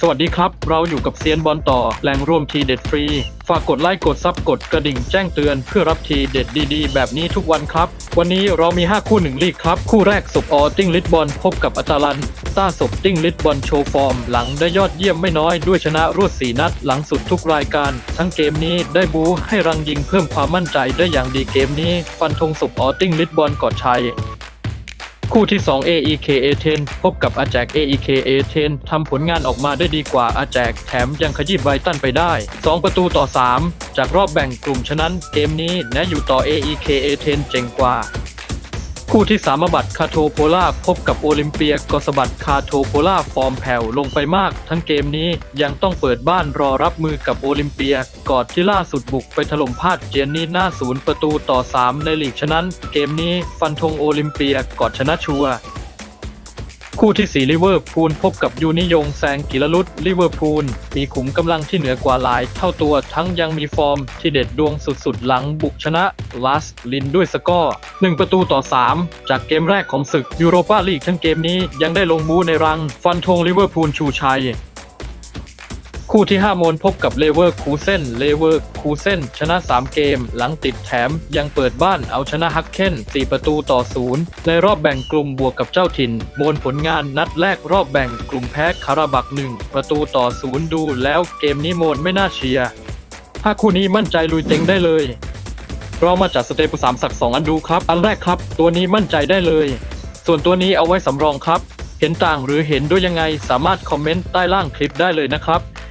สวัสดีครับ เราอยู่กับเซียนบอลต่อแหล่งรวมทีเด็ดฟรี ฝากกดไลค์กดซับกดกระดิ่งแจ้งเตือนเพื่อรับทีเด็ดดีๆ แบบนี้ทุกวันครับ วันนี้เรามี 5 คู่หนึ่งลีกครับ คู่แรกศพออติ้งลิทบอลพบกับอัตาลันต้าศพติ้งลิทบอลโชว์ฟอร์ม หลังได้ยอดเยี่ยมไม่น้อยด้วยชนะรวด 4 นัด หลังสุดทุกรายการ ทั้งเกมนี้ได้บูให้รังยิงเพิ่มความมั่นใจได้อย่างดีเกมนี้ ฟันธงศพออติ้งลิทบอลกอดชัย คู่ที่ 2 AEK A10 พบกับอาแจก AEK A10 ทำผลงานออกมาได้ดีกว่าอาแจกแถมยังขยี้ไบตันไปได้ 2 ประตูต่อ 3 จากรอบแบ่งกลุ่มฉะนั้น เกมนี้แนะอยู่ต่อ AEK A10 เจ๋งกว่า คู่ที่สามบัตคาโทโพล่าพบกับโอลิมเปียกอสบัตคาโทโพล่าฟอร์มแผ่วลงไปมาก ทั้งเกมนี้ยังต้องเปิดบ้านรอรับมือกับโอลิมเปียกอดที่ล่าสุดบุกไปถล่มพาดเจียนนีหน้าศูนย์ประตูต่อ 3 ในลีกฉะนั้น เกมนี้ฟันธงโอลิมเปียกอดชนะชัว คู่ที่ 4 ลิเวอร์พูลพบกับยูนิยงแซงกิรลุตลิเวอร์พูลมีขุมกำลังที่เหนือกว่าหลายเท่าตัวทั้งยังมีฟอร์มที่เด็ดดวงสุดๆ หลังบุกชนะลาสลินด้วยสกอร์ 1 ประตูต่อ 3 จากเกมแรกของศึกยูโรปาลีกทั้งเกมนี้ยังได้ลงมูในรังฟันธงลิเวอร์พูลชูชัย คู่ที่5โมนพบกับเลเวอร์คูเซนเลเวอร์คูเซนชนะ 3 เกม หลังติดแถมยังเปิดบ้านเอาชนะฮักเคน4 ประตูต่อ 0 ในรอบแบ่งกลุ่มบวกกับเจ้าถิ่นโมนผลงานนัดแรกรอบแบ่งกลุ่มแพ้คาราบัก 1 ประตูต่อ 0 ดูแล้วเกมนี้โมนไม่น่าเชียร์ถ้าคู่นี้มั่นใจลุยเต็งได้เลยเรามาจัดสเตปสามสักสองอันดูครับ อันแรกครับ ตัวนี้มั่นใจได้เลย ส่วนตัวนี้เอาไว้สำรองครับ เห็นต่างหรือเห็นด้วยยังไงสามารถคอมเมนต์ใต้ล่างคลิปได้เลยนะครับ